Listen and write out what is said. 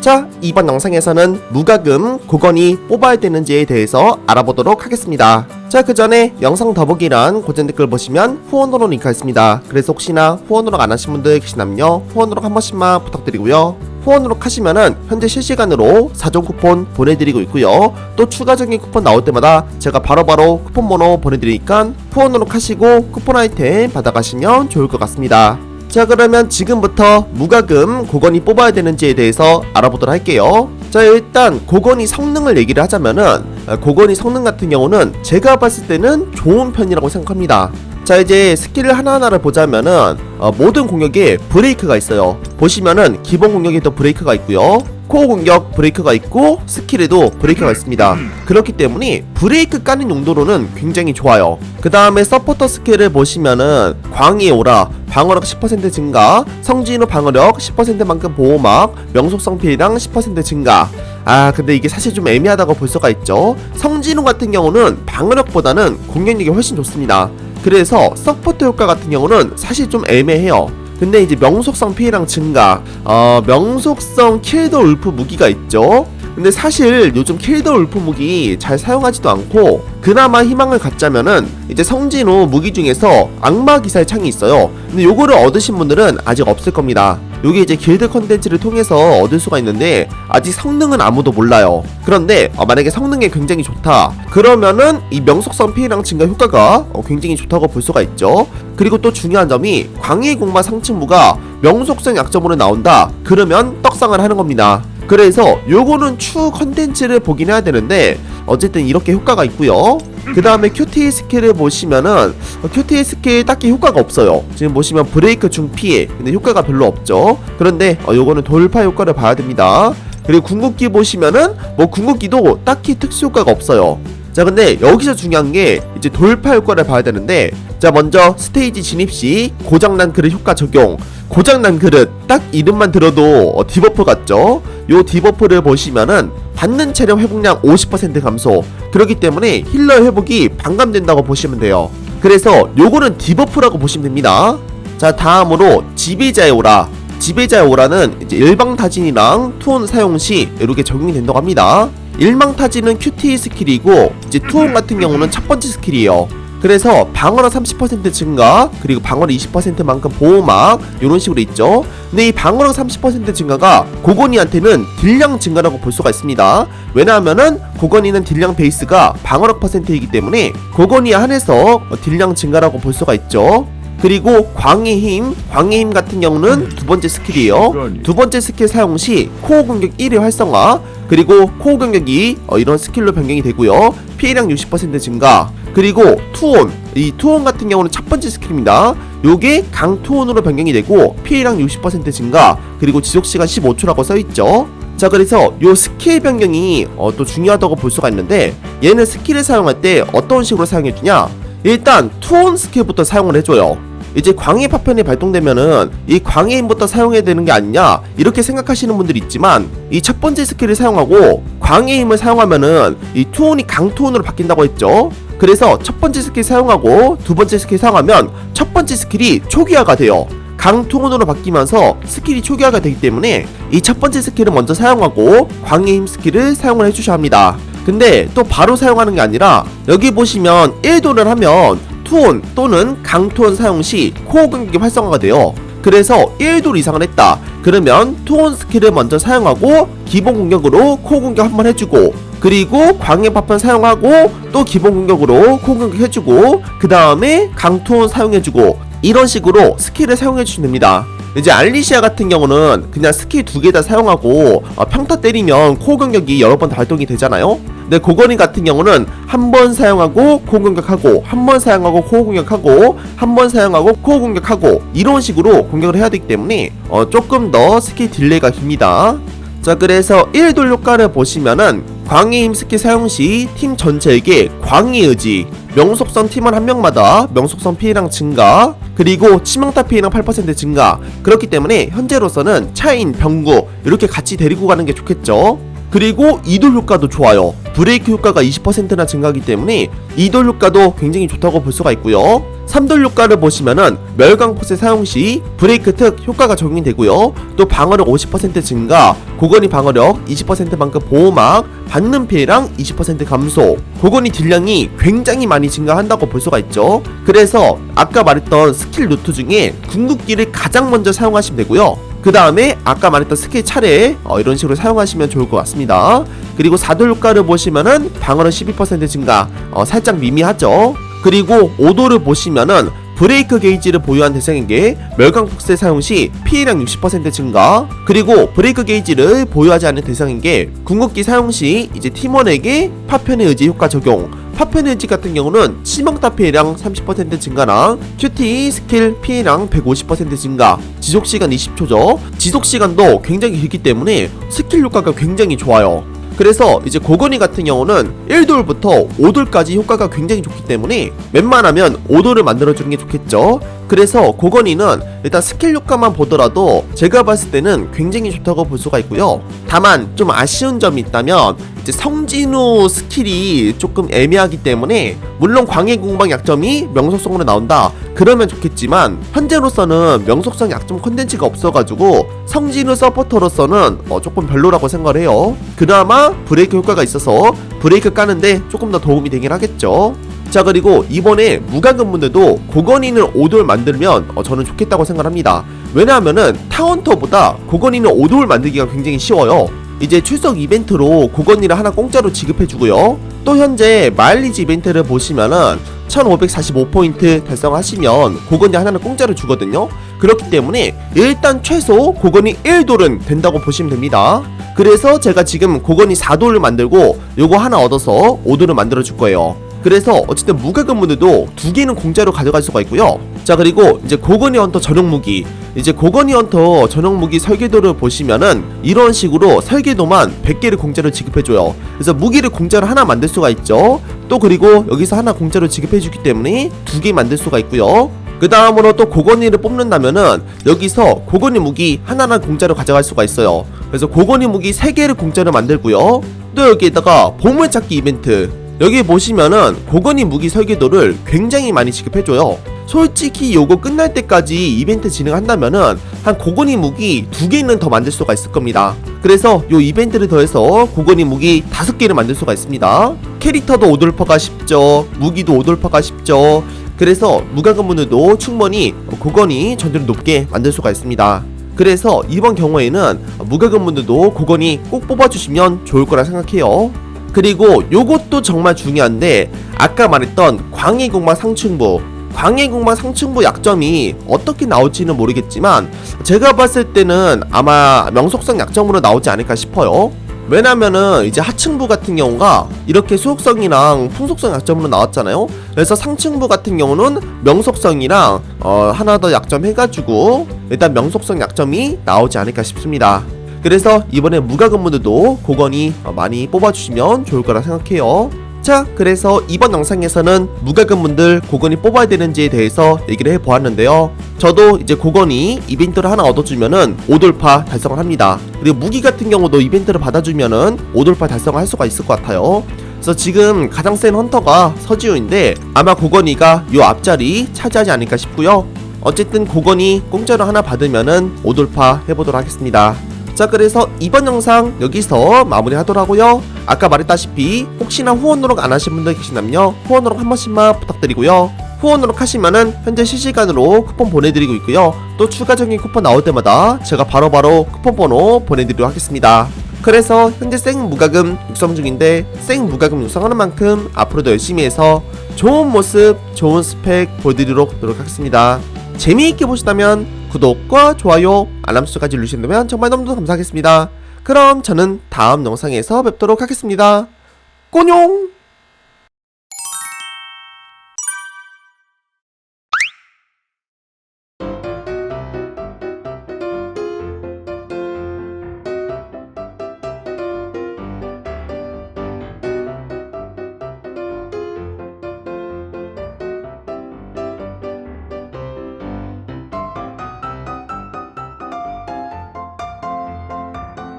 자, 이번 영상에서는 무과금 고건이 뽑아야 되는지에 대해서 알아보도록 하겠습니다. 자, 그 전에 영상 더보기란 고정 댓글 보시면 후원으로 링크가 있습니다. 그래서 혹시나 후원으로 안 하신 분들 계시다면요, 후원으로 한 번씩만 부탁드리고요. 후원으로 하시면은 현재 실시간으로 4종 쿠폰 보내드리고 있고요. 또 추가적인 쿠폰 나올 때마다 제가 바로바로 쿠폰 번호 보내드리니까 후원으로 하시고 쿠폰 아이템 받아가시면 좋을 것 같습니다. 자 그러면 지금부터 무과금 고건이 뽑아야 되는지에 대해서 알아보도록 할게요. 자 일단 고건이 성능을 얘기를 하자면은 아, 고건이 성능 같은 경우는 제가 봤을 때는 좋은 편이라고 생각합니다. 자 이제 스킬을 하나하나를 보자면은 어, 모든 공격에 브레이크가 있어요. 보시면은 기본 공격에도 브레이크가 있고요. 코어 공격 브레이크가 있고 스킬에도 브레이크가 있습니다. 그렇기 때문에 브레이크 까는 용도로는 굉장히 좋아요. 그 다음에 서포터 스킬을 보시면은 광희의 오라 방어력 10% 증가 성진후 방어력 10%만큼 보호막 명속성 피해량 10% 증가. 아 근데 이게 사실 좀 애매하다고 볼 수가 있죠. 성진후 같은 경우는 방어력보다는 공격력이 훨씬 좋습니다 그래서 서포터 효과 같은 경우는 사실 좀 애매해요. 근데 이제 명속성 피해량 증가 어 명속성 킬더 울프 무기가 있죠. 근데 사실 요즘 킬더 울프 무기 잘 사용하지도 않고 그나마 희망을 갖자면은 이제 성진 후 무기 중에서 악마 기사의 창이 있어요. 근데 요거를 얻으신 분들은 아직 없을 겁니다 요게 이제 길드 컨텐츠를 통해서 얻을 수가 있는데 아직 성능은 아무도 몰라요. 그런데 어, 만약에 성능이 굉장히 좋다. 그러면은 이 명속성 피해량 증가 효과가 어, 굉장히 좋다고 볼 수가 있죠. 그리고 또 중요한 점이 광희 공마 상층부가 명속성 약점으로 나온다. 그러면 떡상을 하는 겁니다. 그래서 요거는 추후 컨텐츠를 보긴 해야 되는데 어쨌든 이렇게 효과가 있고요 그 다음에 QT 스킬을 보시면은 어, QT 스킬 딱히 효과가 없어요. 지금 보시면 브레이크 중 피해. 근데 효과가 별로 없죠. 그런데 어, 요거는 돌파 효과를 봐야 됩니다. 그리고 궁극기 보시면은 뭐 궁극기도 딱히 특수 효과가 없어요. 자 근데 여기서 중요한 게 이제 돌파 효과를 봐야 되는데 자 먼저 스테이지 진입 시 고장난 그릇 효과 적용 고장난 그릇 딱 이름만 들어도 어, 디버프 같죠? 요 디버프를 보시면은 받는 체력 회복량 50% 감소. 그렇기 때문에 힐러 회복이 반감된다고 보시면 돼요. 그래서 요거는 디버프라고 보시면 됩니다. 자 다음으로 지배자의 오라. 지배자의 오라는 이제 일방타진이랑 투혼 사용 시 이렇게 적용이 된다고 합니다. 일망타진은 QT 스킬이고 이제 투혼 같은 경우는 첫 번째 스킬이에요. 그래서 방어력 30% 증가 그리고 방어력 20%만큼 보호막 이런 식으로 있죠. 근데 이 방어력 30% 증가가 고건이한테는 딜량 증가라고 볼 수가 있습니다. 왜냐하면은 고건이는 딜량 베이스가 방어력 퍼센트이기 때문에 고건이에 한해서 딜량 증가라고 볼 수가 있죠. 그리고 광의 힘, 광의 힘 같은 경우는 두 번째 스킬이에요. 두 번째 스킬 사용 시 코어 공격 1의 활성화, 그리고 코어 공격이 어, 이런 스킬로 변경이 되고요. 피해량 60% 증가. 그리고 투혼, 이 투혼 같은 경우는 첫 번째 스킬입니다. 요게 강투혼으로 변경이 되고 피해량 60% 증가, 그리고 지속 시간 15초라고 써 있죠. 자 그래서 요 스킬 변경이 어, 또 중요하다고 볼 수가 있는데 얘는 스킬을 사용할 때 어떤 식으로 사용해주냐? 일단 투혼 스킬부터 사용을 해줘요. 이제 광해 파편이 발동되면은 이 광해 힘부터 사용해야 되는 게 아니냐? 이렇게 생각하시는 분들이 있지만 이 첫 번째 스킬을 사용하고 광해 힘을 사용하면은 이 투혼이 강투혼으로 바뀐다고 했죠 그래서 첫 번째 스킬 사용하고 두 번째 스킬 사용하면 첫 번째 스킬이 초기화가 돼요 강투혼으로 바뀌면서 스킬이 초기화가 되기 때문에 이 첫 번째 스킬을 먼저 사용하고 광해 힘 스킬을 사용을 해주셔야 합니다 근데 또 바로 사용하는 게 아니라 여기 보시면 1도를 하면 투혼 또는 강투혼 사용 시 코어 공격이 활성화가 돼요. 그래서 1돌 이상을 했다. 그러면 투혼 스킬을 먼저 사용하고 기본 공격으로 코어 공격 한번 해주고 그리고 광해 파편 사용하고 또 기본 공격으로 공격 해주고 그 다음에 강투혼 사용해주고 이런 식으로 스킬을 사용해 주시면 됩니다. 이제 알리시아 같은 경우는 그냥 스킬 두 개 다 사용하고 어, 평타 때리면 코어 공격이 여러 번 발동이 되잖아요. 근데 고건이 같은 경우는 한 번 사용하고 코어 공격하고 한 번 사용하고 코어 공격하고 한 번 사용하고 코어 공격하고 이런 식으로 공격을 해야 되기 때문에 어, 조금 더 스킬 딜레이가 깁니다. 자 그래서 1돌 효과를 보시면은 광의 힘 스킬 사용 시 팀 전체에게 광의 의지 명속성 팀원 한 명마다 명속성 피해량 증가 그리고 치명타 피해량 8% 증가. 그렇기 때문에 현재로서는 차인 병구 이렇게 같이 데리고 가는 게 좋겠죠 그리고 이돌 효과도 좋아요. 브레이크 효과가 20%나 증가하기 때문에 이돌 효과도 굉장히 좋다고 볼 수가 있고요. 3돌 효과를 보시면은 멸광포스 사용 시 브레이크 특 효과가 적용이 되고요. 또 방어력 50% 증가, 고건이 방어력 20%만큼 보호막, 받는 피해량 20% 감소, 고건이 딜량이 굉장히 많이 증가한다고 볼 수가 있죠. 그래서 아까 말했던 스킬 루트 중에 궁극기를 가장 먼저 사용하시면 되고요. 그 다음에 아까 말했던 스킬 차례 어, 이런 식으로 사용하시면 좋을 것 같습니다. 그리고 4돌 효과를 보시면은 방어력 12% 증가 어, 살짝 미미하죠. 그리고 5도를 보시면은 브레이크 게이지를 보유한 대상에게 멸강 폭세 사용 시 피해량 60% 증가 그리고 브레이크 게이지를 보유하지 않은 대상에게 궁극기 사용 시 이제 팀원에게 파편의 의지 효과 적용 의지 같은 경우는 치명타 피해량 30% 증가랑 큐티 스킬 피해량 150% 증가 지속 시간 20초죠 지속 시간도 굉장히 길기 때문에 스킬 효과가 굉장히 좋아요 그래서 이제 고건이 같은 경우는 1돌부터 5돌까지 효과가 굉장히 좋기 때문에 웬만하면 5돌을 만들어주는 게 좋겠죠. 그래서 고건이는 일단 스킬 효과만 보더라도 제가 봤을 때는 굉장히 좋다고 볼 수가 있고요. 다만 좀 아쉬운 점이 있다면 이제 성진우 스킬이 조금 애매하기 때문에 물론 광해 공방 약점이 명속성으로 나온다 그러면 좋겠지만 현재로서는 명속성 약점 컨텐츠가 없어가지고 성진우 서포터로서는 어, 조금 별로라고 생각을 해요 그나마 브레이크 효과가 있어서 브레이크 까는데 조금 더 도움이 되긴 하겠죠 자 그리고 이번에 무관근분들도 고건이는 5돌 만들면 어, 저는 좋겠다고 생각합니다 왜냐하면은 타운터보다 고건이는 5돌 만들기가 굉장히 쉬워요 이제 출석 이벤트로 고건이를 하나 공짜로 지급해주고요. 또 현재 마일리지 이벤트를 보시면은 1545포인트 달성하시면 고건이 하나는 공짜로 주거든요. 그렇기 때문에 일단 최소 고건이 1돌은 된다고 보시면 됩니다. 그래서 제가 지금 고건이 4돌을 만들고 요거 하나 얻어서 5돌을 만들어 줄 거예요. 그래서 어쨌든 무가금분들도 두 개는 공짜로 가져갈 수가 있고요. 자 그리고 이제 고건이 헌터 전용 무기 이제 고건이 헌터 전용 무기 설계도를 보시면은 이런 식으로 설계도만 100개를 공짜로 지급해줘요. 그래서 무기를 공짜로 하나 만들 수가 있죠. 또 그리고 여기서 하나 공짜로 지급해주기 때문에 두 개 만들 수가 있고요. 그 다음으로 또 고건이를 뽑는다면은 여기서 고건이 무기 하나는 공짜로 가져갈 수가 있어요. 그래서 고건이 무기 3개를 공짜로 만들고요. 또 여기에다가 보물찾기 이벤트 여기 보시면은 고건이 무기 설계도를 굉장히 많이 지급해줘요. 솔직히 요거 끝날 때까지 이벤트 진행한다면은 한 고건이 무기 두 개는 더 만들 수가 있을 겁니다. 그래서 요 이벤트를 더해서 고건이 무기 다섯 개를 만들 수가 있습니다. 캐릭터도 오돌파가 쉽죠. 무기도 오돌파가 쉽죠. 그래서 무관건분들도 충분히 고건이 전투를 높게 만들 수가 있습니다. 그래서 이번 경우에는 무관건분들도 고건이 꼭 뽑아주시면 좋을 거라 생각해요. 그리고 요 것도 정말 중요한데 아까 말했던 광해공마 상층부 광해공마 상층부 약점이 어떻게 나올지는 모르겠지만 제가 봤을 때는 아마 명속성 약점으로 나오지 않을까 싶어요. 왜냐면은 이제 하층부 같은 경우가 이렇게 수속성이랑 풍속성 약점으로 나왔잖아요. 그래서 상층부 같은 경우는 명속성이랑 어, 하나 더 약점 해가지고 일단 명속성 약점이 나오지 않을까 싶습니다 그래서 이번에 무가근무들도 고건이 많이 뽑아주시면 좋을 거라 생각해요. 자, 그래서 이번 영상에서는 무가근분들 고건이 뽑아야 되는지에 대해서 얘기를 해보았는데요. 저도 이제 고건이 이벤트를 하나 얻어주면은 5돌파 달성을 합니다. 그리고 무기 같은 경우도 이벤트를 받아주면은 5돌파 달성을 할 수가 있을 것 같아요. 그래서 지금 가장 센 헌터가 서지우인데 아마 고건이가 요 앞자리 차지하지 않을까 싶고요. 어쨌든 고건이 공짜로 하나 받으면은 5돌파 해보도록 하겠습니다. 자 그래서 이번 영상 여기서 마무리하도록하고요. 아까 말했다시피 혹시나 후원 노력 안 하신 분들 계시다면요. 후원 노력 한 번씩만 부탁드리고요. 후원 노력 하시면은 현재 실시간으로 쿠폰 보내드리고 있고요. 또 추가적인 쿠폰 나올 때마다 제가 바로바로 쿠폰 번호 보내드리도록 하겠습니다. 그래서 현재 생 무가금 육성 중인데 생 무가금 육성하는 만큼 앞으로도 열심히 해서 좋은 모습 좋은 스펙 보여드리도록 노력하겠습니다. 재미있게 보시다면 구독과 좋아요, 알람 설정까지 누르신다면 정말 너무너무 감사하겠습니다. 그럼 저는 다음 영상에서 뵙도록 하겠습니다. 꼬뇽!